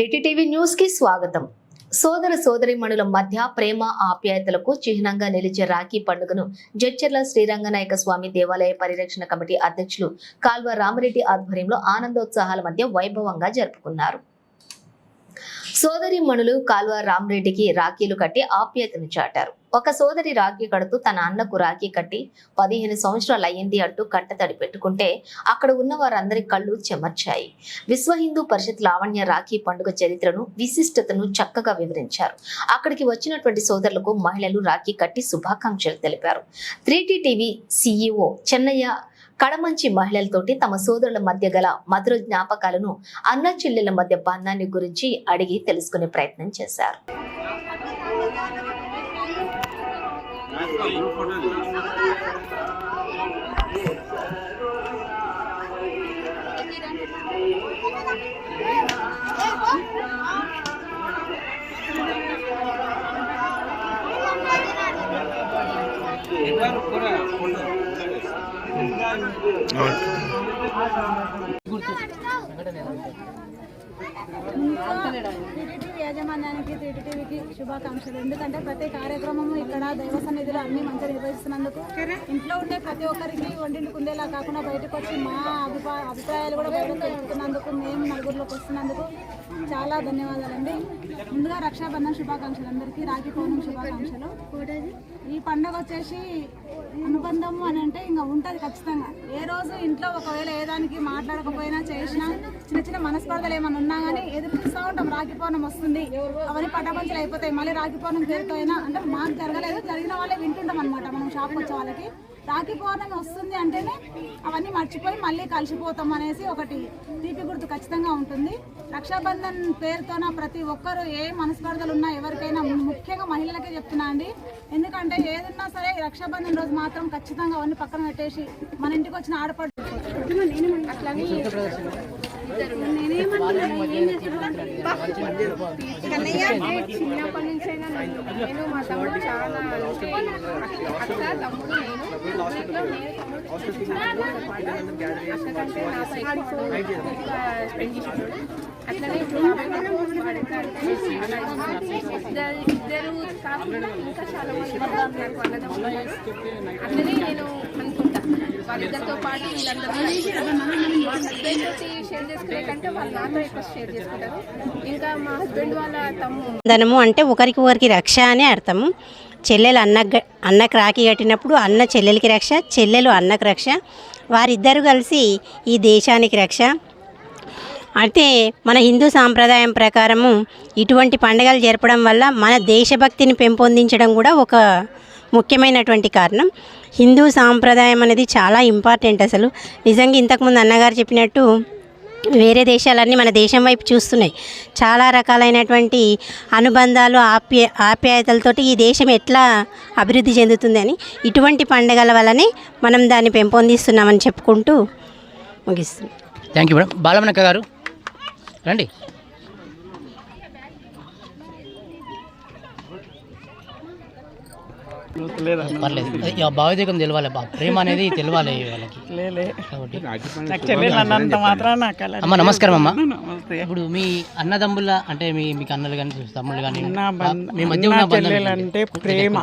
త్రీటీ TV న్యూస్కి స్వాగతం. సోదర సోదరిమణుల మధ్య ప్రేమ ఆప్యాయతలకు చిహ్నంగా నిలిచే రాఖీ పండుగను జడ్చర్ల శ్రీరంగనాయక స్వామి దేవాలయ పరిరక్షణ కమిటీ అధ్యక్షులు కాల్వ రామరెడ్డి ఆధ్వర్యంలో ఆనందోత్సాహాల మధ్య వైభవంగా జరుపుకున్నారు. సోదరిమణులు కాల్వ రామరెడ్డికి రాఖీలు కట్టి ఆప్యాయతను చాటారు. ఒక సోదరి రాఖీ కడుతూ తన అన్నకు రాఖీ కట్టి పదిహేను సంవత్సరాలు అయ్యింది అంటూ కట్టతడి పెట్టుకుంటే అక్కడ ఉన్న వారందరి కళ్ళు చెమర్చాయి. విశ్వ హిందూ పరిషత్ లావణ్య రాఖీ పండుగ చరిత్రను విశిష్టతను చక్కగా వివరించారు. అక్కడికి వచ్చినటువంటి సోదరులకు మహిళలు రాఖీ కట్టి శుభాకాంక్షలు తెలిపారు. Three T TV CEO Chennaiah Kadamanchi మహిళలతోటి తమ సోదరుల మధ్య గల మధుర జ్ఞాపకాలను అన్న చెల్లెల మధ్య బంధాన్ని గురించి అడిగి తెలుసుకునే ప్రయత్నం చేశారు. ಸಂಘಟನೆ యాజమాన్యానికి టీటీవీకి శుభాకాంక్షలు. ఎందుకంటే ప్రతి కార్యక్రమము ఇక్కడ దైవ సన్నిధిలో అన్ని మంచిగా నిర్వహిస్తున్నందుకు ఇంట్లో ఉండే ప్రతి ఒక్కరికి వండింటి కుందేలా కాకుండా బయటకు వచ్చి మా అభిప్రాయ అభిప్రాయాలు కూడా బయటకు తెలుపుతున్నందుకు మేము నలుగురిలోకి వస్తున్నందుకు చాలా ధన్యవాదాలండి. ముందుగా రక్షాబంధన్ శుభాకాంక్షలు అందరికీ రాఖీ పౌర్ణమి శుభాకాంక్షలు. ఈ పండుగ వచ్చేసి అనుబంధము అని అంటే ఇంకా ఉంటుంది ఖచ్చితంగా. ఏ రోజు ఇంట్లో ఒకవేళ ఏ దానికి మాట్లాడకపోయినా చేసినా చిన్న చిన్న మనస్పర్ధలు ఏమైనా ఉన్నా కానీ ఎదురు చూస్తూ ఉంటాం. రాఖీ పౌర్ణం వస్తుంది. అవన్నీ పటాపంచలు అయిపోతాయి. మళ్ళీ రాఖీ పౌర్ణం పేరుతో అంటే మాకు జరగలేదు. జరిగిన వాళ్ళే వింటుంటాం అనమాట మనం షాప్కి వచ్చే వాళ్ళకి. రాఖీ పౌర్ణమి వస్తుంది అంటేనే అవన్నీ మర్చిపోయి మళ్ళీ కలిసిపోతాం అనేసి ఒకటి తీపి గుర్తు ఖచ్చితంగా ఉంటుంది. రక్షాబంధన్ పేరుతోన ప్రతి ఒక్కరు ఏ మనస్పర్ధలు ఉన్నా ఎవరికైనా ముఖ్యంగా మహిళలకే చెప్తున్నా అండి. ఎందుకంటే ఏదున్నా సరే రక్షాబంధన్ రోజు మాత్రం ఖచ్చితంగా అవన్నీ పక్కన పెట్టేసి మన ఇంటికి వచ్చిన ఆడపడు అట్లని చిన్నప్పటి నుంచి నేను మా తమ్ముడు చాలా అక్క తమ్ముడు నేను ఇంట్లో నేను తమ్ముడు అక్కకంటే స్పెండ్ చేసేవాడు అట్లనే ఇప్పుడు ఇద్దరు ఇద్దరు కాకుండా ఇంకా చాలా మంది అన్నదమ్ములు అట్లనే నేను వాళ్ళిద్దరితో పాటు వీళ్ళందరూ మా హస్బెండ్ తోటి షేర్ చేసుకునే కంటే వాళ్ళు నాతో ఎక్కువ షేర్ చేసుకుంటారు. ఇంకా మా హస్బెండ్ వాళ్ళ తమ్ము ధనము అంటే ఒకరికి ఒకరికి రక్ష అని అర్థము. చెల్లెలు అన్న అన్నకు రాఖీ కట్టినప్పుడు అన్న చెల్లెలకి రక్ష చెల్లెలు అన్నకు రక్ష వారిద్దరు కలిసి ఈ దేశానికి రక్ష. అయితే మన హిందూ సాంప్రదాయం ప్రకారము ఇటువంటి పండుగలు జరపడం వల్ల మన దేశభక్తిని పెంపొందించడం కూడా ఒక ముఖ్యమైనటువంటి కారణం. హిందూ సాంప్రదాయం అనేది చాలా ఇంపార్టెంట్ అసలు. నిజంగా ఇంతకుముందు అన్నగారు చెప్పినట్టు వేరే దేశాలన్నీ మన దేశం వైపు చూస్తున్నాయి. చాలా రకాలైనటువంటి అనుబంధాలు ఆప్య ఆప్యాయతలతోటి ఈ దేశం ఎట్లా అభివృద్ధి చెందుతుందని ఇటువంటి పండుగల వల్లనే మనం దాన్ని పెంపొందిస్తున్నామని చెప్పుకుంటూ ముగిస్తుంది థ్యాంక్ యూ మేడం బాలమనక్క గారు రండి. పర్లేదు. భావోద్వేగం తెలవాలి బా ప్రేమ అనేది వాళ్ళకి. అలా అమ్మ నమస్కారం అమ్మ. ఇప్పుడు మీ అన్నదమ్ముల అంటే మీ మీకు అన్నలు కానీ తమ్ముళ్ళు కానీ మీ మధ్య ఉన్న? అంటే ప్రేమ.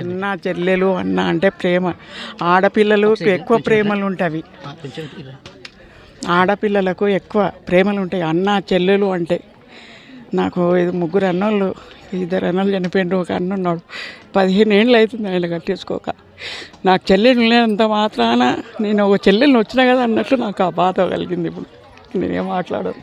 అన్న చెల్లెలు అన్న అంటే ప్రేమ. ఆడపిల్లలు ఎక్కువ ప్రేమలు ఇలా. ఆడపిల్లలకు ఎక్కువ ప్రేమలు ఉంటాయి. అన్న చెల్లెలు అంటే నాకు ఇది ముగ్గురు అన్నోళ్ళు ఇద్దరు అన్నలు చనిపోయిండు ఒక అన్న ఉన్నాడు. పదిహేను ఏళ్ళు అవుతుంది ఆయన కట్టేసుకోక. నాకు చెల్లెలు లేనంత మాత్రాన నేను ఒక చెల్లెల్ని వచ్చినా కదా అన్నట్లు నాకు ఆ బాధ కలిగింది ఇప్పుడు. నేనేం మాట్లాడను.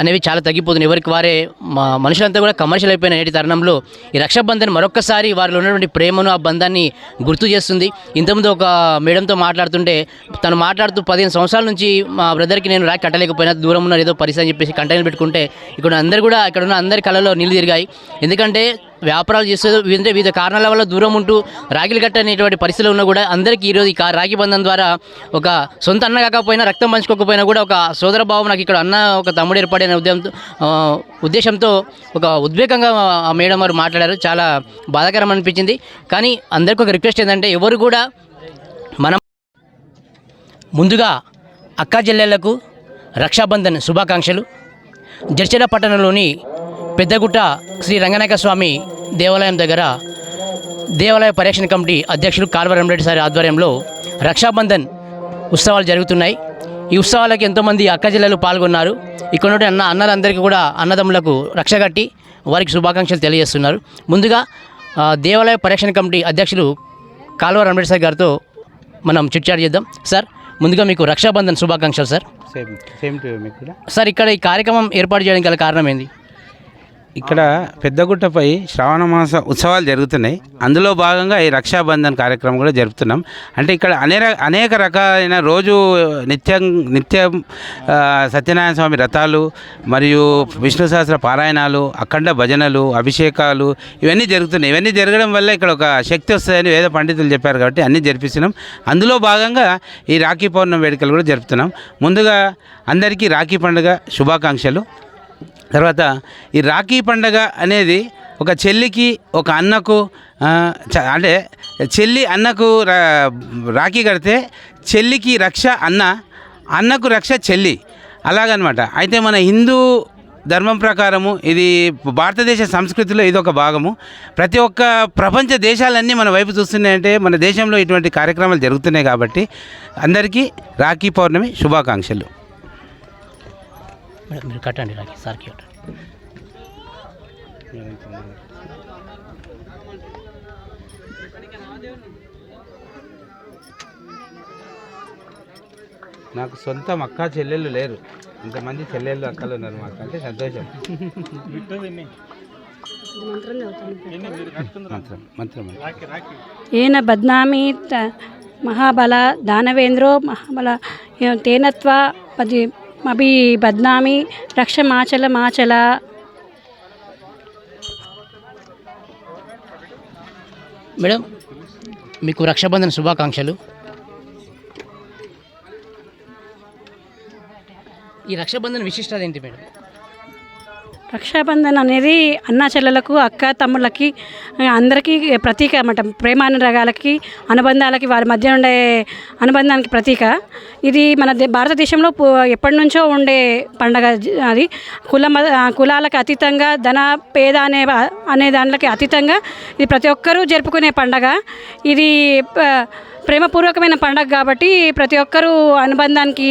అనేవి చాలా తగ్గిపోతున్నాయి ఎవరికి వారే మా మనుషులంతా కూడా కమర్షియల్ అయిపోయిన నేటి తరుణంలో ఈ రక్షాబంధన్ మరొక్కసారి వారిలో ఉన్నటువంటి ప్రేమను ఆ బంధాన్ని గుర్తు చేస్తుంది. ఇంతకుముందు ఒక మేడంతో మాట్లాడుతుంటే తను మాట్లాడుతూ పదిహేను సంవత్సరాల నుంచి మా బ్రదర్కి నేను రాకి కట్టలేకపోయినా దూరం ఉన్న ఏదో పరిస్థితి అని చెప్పేసి కంటైనర్ పెట్టుకుంటే ఇక్కడ అందరు కూడా ఇక్కడ ఉన్న అందరి కళలో నీళ్ళు తిరిగాయి. ఎందుకంటే వ్యాపారాలు చేస్తూ వివిధ వివిధ కారణాల వల్ల దూరం ఉంటూ రాగిలు కట్టనేటువంటి పరిస్థితులు ఉన్నా కూడా అందరికీ ఈరోజు ఈ రాగి రాఖీ బంధం ద్వారా ఒక సొంత అన్న కాకపోయినా రక్తం పంచుకోకపోయినా కూడా ఒక సోదర భావం నాకు ఇక్కడ అన్న ఒక తమ్ముడు ఏర్పడిన ఉద్యమంతో ఉద్దేశంతో ఒక ఉద్వేగంగా ఆ మేడం వారు మాట్లాడారు. చాలా బాధాకరం అనిపించింది. కానీ అందరికీ ఒక రిక్వెస్ట్ ఏంటంటే ఎవరు కూడా మనం ముందుగా అక్కా చెల్లెళ్ళకు రక్షాబంధన్ శుభాకాంక్షలు. జడ్చెల పట్టణంలోని పెద్దగుట్ట శ్రీ రంగనాయక స్వామి దేవాలయం దగ్గర దేవాలయ పరిరక్షణ కమిటీ అధ్యక్షులు కాల్వ రెడ్డి సారి ఆధ్వర్యంలో రక్షాబంధన్ ఉత్సవాలు జరుగుతున్నాయి. ఈ ఉత్సవాలకి ఎంతోమంది అక్క చెల్లెలు పాల్గొన్నారు. ఇక్కడ నుండి అన్న అన్నలందరికీ కూడా అన్నదమ్ములకు రక్ష కట్టి వారికి శుభాకాంక్షలు తెలియజేస్తున్నారు. ముందుగా దేవాలయ పరిరక్షణ కమిటీ అధ్యక్షులు కాల్వ రెడ్డి సార్ గారితో మనం చిట్చాట్ చేద్దాం. సార్ ముందుగా మీకు రక్షాబంధన్ శుభాకాంక్షలు సార్. సేమ్ సేమ్ టు మీకు కూడా. సార్ ఇక్కడ ఈ కార్యక్రమం ఏర్పాటు చేయడానికి గల కారణం ఏంది? ఇక్కడ పెద్దగుట్టపై శ్రావణ మాస ఉత్సవాలు జరుగుతున్నాయి. అందులో భాగంగా ఈ రక్షాబంధన్ కార్యక్రమం కూడా జరుపుతున్నాం. అంటే ఇక్కడ అనేక అనేక రకాలైన రోజు నిత్యం నిత్యం సత్యనారాయణ స్వామి రథాలు మరియు విష్ణు సహస్ర పారాయణాలు అఖండ భజనలు అభిషేకాలు ఇవన్నీ జరుగుతున్నాయి. ఇవన్నీ జరగడం వల్ల ఇక్కడ ఒక శక్తి వస్తుందని వేద పండితులు చెప్పారు కాబట్టి అన్నీ జరిపిస్తున్నాం. అందులో భాగంగా ఈ రాఖీ పౌర్ణమి వేడుకలు కూడా జరుపుతున్నాం. ముందుగా అందరికీ రాఖీ పండుగ శుభాకాంక్షలు. తర్వాత ఈ రాఖీ పండగ అనేది ఒక చెల్లికి ఒక అన్నకు చ- అంటే చెల్లి అన్నకు రా- రాఖీ కడితే చెల్లికి రక్ష అన్న అన్నకు రక్ష చెల్లి. అలాగనమాట. అయితే మన హిందూ ధర్మం ప్రకారము ఇది భారతదేశ సంస్కృతిలో ఇది ఒక భాగము. ప్రతి ఒక్క ప్రపంచ దేశాలన్నీ మన వైపు చూస్తున్నాయంటే మన దేశంలో ఇటువంటి కార్యక్రమాలు జరుగుతున్నాయి కాబట్టి అందరికీ రాఖీ పౌర్ణమి శుభాకాంక్షలు. మీరు కట్టండి రాఖీ సార్కి కట్టండి. నాకు సొంతం అక్క చెల్లెళ్ళు లేరు. ఇంతమంది చెల్లెళ్ళు అక్కలు ఉన్నారు మాకు అంటే సంతోషం. ఏన బద్నామి త- మహాబల దానవేంద్రో మహాబల తేనత్వ పది మభి బద్నామి రక్షమాచల మాచల మేడం మీకు రక్షాబంధన శుభాకాంక్షలు. ఈ రక్షాబంధన విశిష్టత ఏంటి మేడం? రక్షాబంధన్ అనేది అన్నా చెల్లెలకు అక్క తమ్ముళ్ళకి అందరికీ ప్రతీక అన్నమాట ప్రేమానురాగాలకి అనుబంధాలకి వారి మధ్య ఉండే అనుబంధానికి ప్రతీక. ఇది మన దే- భారతదేశంలో ఎప్పటి నుంచో ఉండే పండగ అది. కుల కులాలకు అతీతంగా ధన పేద అనే అనే దానికి అతీతంగా ఇది ప్రతి ఒక్కరూ జరుపుకునే పండగ. ఇది ప్రేమపూర్వకమైన పండగ కాబట్టి ప్రతి ఒక్కరూ అనుబంధానికి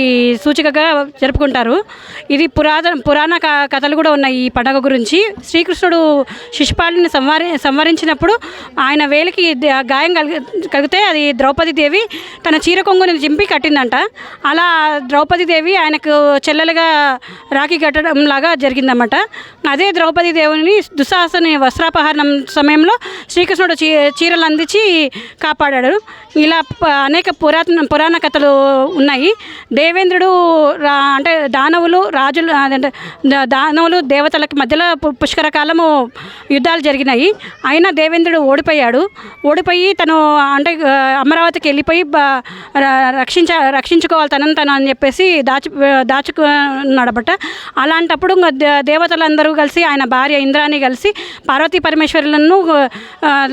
సూచికగా జరుపుకుంటారు. ఇది పురాతన పురాణ క- కథలు కూడా ఉన్నాయి ఈ పండగ గురించి. శ్రీకృష్ణుడు శిశుపాలుని సంవరి సంవరించినప్పుడు ఆయన వేలికి గాయం కలిగి కలిగితే అది ద్రౌపది దేవి తన చీర కొంగుని చింపి కట్టిందంట. అలా ద్రౌపది దేవి ఆయనకు చెల్లెలుగా రాఖీ కట్టడం లాగా జరిగిందన్నమాట. అదే ద్రౌపది దేవుని దుస్సాహసని వస్త్రాపహరణం సమయంలో శ్రీకృష్ణుడు చీ చీరలు అందించి కాపాడాడు. ఇలా అనేక పురాతన పురాణ కథలు ఉన్నాయి. దేవేంద్రుడు రా అంటే దానవులు రాజులు అదంటే దానవులు దేవతలకి మధ్యలో పుష్కర కాలము యుద్ధాలు జరిగినాయి. అయినా దేవేంద్రుడు ఓడిపోయాడు. ఓడిపోయి తను అంటే అమరావతికి వెళ్ళిపోయి రక్షించ రక్షించుకోవాలి తనని తను అని చెప్పేసి దాచు దాచుకున్నాడబట్ట అలాంటప్పుడు దేవతలందరూ కలిసి ఆయన భార్య ఇంద్రాని కలిసి పార్వతీ పరమేశ్వరులను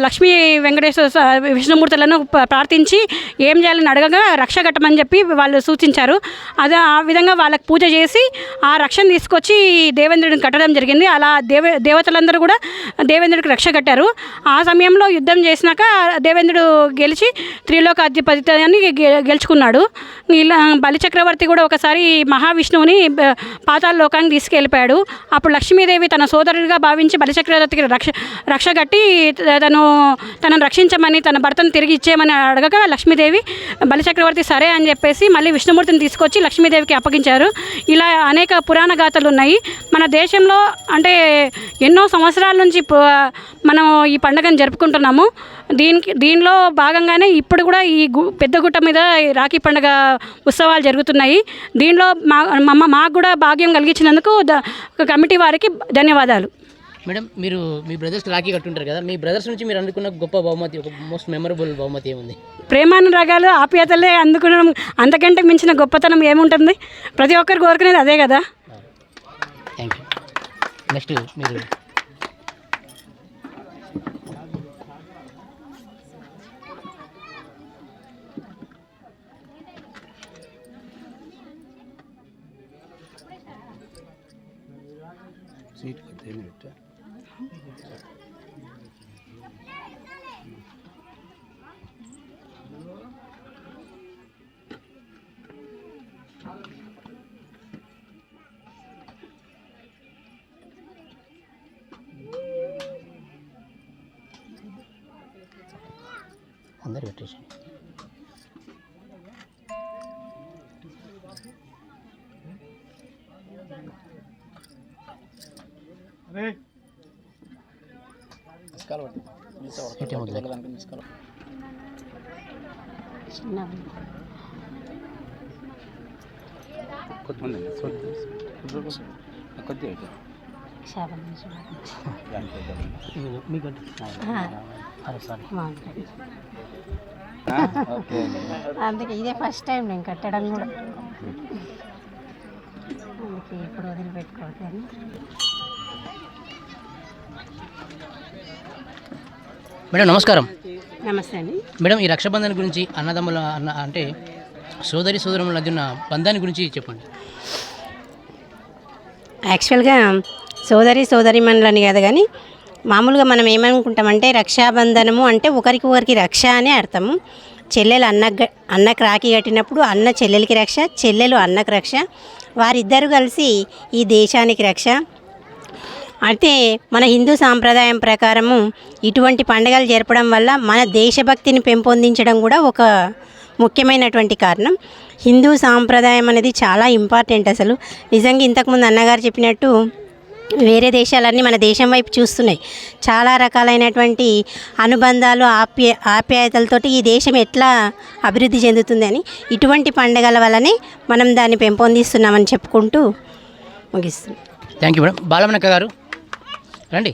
లక్ష్మీ వెంకటేశ్వర స- విష్ణుమూర్తులను ప్రార్థించి ఏం చేయాలని అడగగా రక్ష కట్టమని చెప్పి వాళ్ళు సూచించారు. అది ఆ విధంగా వాళ్ళకి పూజ చేసి ఆ రక్షను తీసుకొచ్చి దేవేంద్రుడిని కట్టడం జరిగింది. అలా దేవ దేవతలందరూ కూడా దేవేంద్రుడికి రక్ష కట్టారు. ఆ సమయంలో యుద్ధం చేసినాక దేవేంద్రుడు గెలిచి త్రిలోకాధిపతిని గె- గెలుచుకున్నాడు. ఇలా బలిచక్రవర్తి కూడా ఒకసారి మహావిష్ణువుని పాతాల లోకానికి తీసుకెళ్ళిపోయాడు. అప్పుడు లక్ష్మీదేవి తన సోదరుడిగా భావించి బలిచక్రవర్తికి రక్ష రక్ష కట్టి తను తనను రక్షించమని తన భర్తను తిరిగి ఇచ్చేయమని అడగగా లక్ష్మీదేవి బలిచక్రవర్తి సరే అని చెప్పేసి మళ్ళీ విష్ణుమూర్తిని తీసుకొచ్చి లక్ష్మీదేవికి అప్పగించారు. ఇలా అనేక పురాణ గాథలు ఉన్నాయి. మన దేశంలో అంటే ఎన్నో సంవత్సరాల నుంచి మనం ఈ పండుగను జరుపుకుంటున్నాము. దీనికి దీనిలో భాగంగానే ఇప్పుడు కూడా ఈ గు పెద్ద గుట్ట మీద రాఖీ పండుగ ఉత్సవాలు జరుగుతున్నాయి. దీనిలో మా మమ్మ మాకు కూడా భాగ్యం కలిగించినందుకు కమిటీ వారికి ధన్యవాదాలు. మేడం మీరు మీ బ్రదర్స్ రాఖీ కట్టుంటారు కదా మీ బ్రదర్స్ నుంచి మీరు అనుకున్న గొప్ప బహుమతి ఒక మోస్ట్ మెమరబుల్ బహుమతి ఏముంది? ప్రేమానురాగాలు ఆప్యాయతలే అందుకునడం అంతకంటే మించిన గొప్పతనం ఏముంటుంది? ప్రతి ఒక్కరు కోరుకునేది అదే కదా? థ్యాంక్ యూ నెక్స్ట్ మీరు. అందరు పెట్టేసి పెట్టే మొదలు. మీ- మీకు అంటే- అరే సారీ అందుకే ఇదే ఫస్ట్ టైం నేను కట్టడం కూడా. అందుకే ఇప్పుడు వదిలిపెట్టుకోవద్దు అని మేడం నమస్కారం. నమస్తే అండి. మేడం ఈ రక్షాబంధన్ గురించి అన్నదమ్ముల అన్న అంటే సోదరి సోదరుల మధ్య ఉన్న బంధాన్ని గురించి చెప్పండి. యాక్చువల్గా సోదరి సోదరిమణులని కాదు కానీ మామూలుగా మనం ఏమనుకుంటామంటే రక్షాబంధనము అంటే ఒకరికి ఒకరికి రక్ష అనే అర్థము. చెల్లెలు అన్న అన్నకు రాఖీ కట్టినప్పుడు అన్న చెల్లెలకి రక్ష చెల్లెలు అన్నకు రక్ష వారిద్దరూ కలిసి ఈ దేశానికి రక్ష. అయితే మన హిందూ సాంప్రదాయం ప్రకారము ఇటువంటి పండుగలు జరపడం వల్ల మన దేశభక్తిని పెంపొందించడం కూడా ఒక ముఖ్యమైనటువంటి కారణం. హిందూ సాంప్రదాయం అనేది చాలా ఇంపార్టెంట్ అసలు. నిజంగా ఇంతకుముందు అన్నగారు చెప్పినట్టు వేరే దేశాలన్నీ మన దేశం వైపు చూస్తున్నాయి. చాలా రకాలైనటువంటి అనుబంధాలు ఆప్య ఆప్యాయతలతోటి ఈ దేశం ఎట్లా అభివృద్ధి చెందుతుంది అని ఇటువంటి పండుగల వల్లనే మనం దాన్ని పెంపొందిస్తున్నామని చెప్పుకుంటూ ముగిస్తుంది థ్యాంక్ యూ మేడం బాలమనక్క గారు రండి.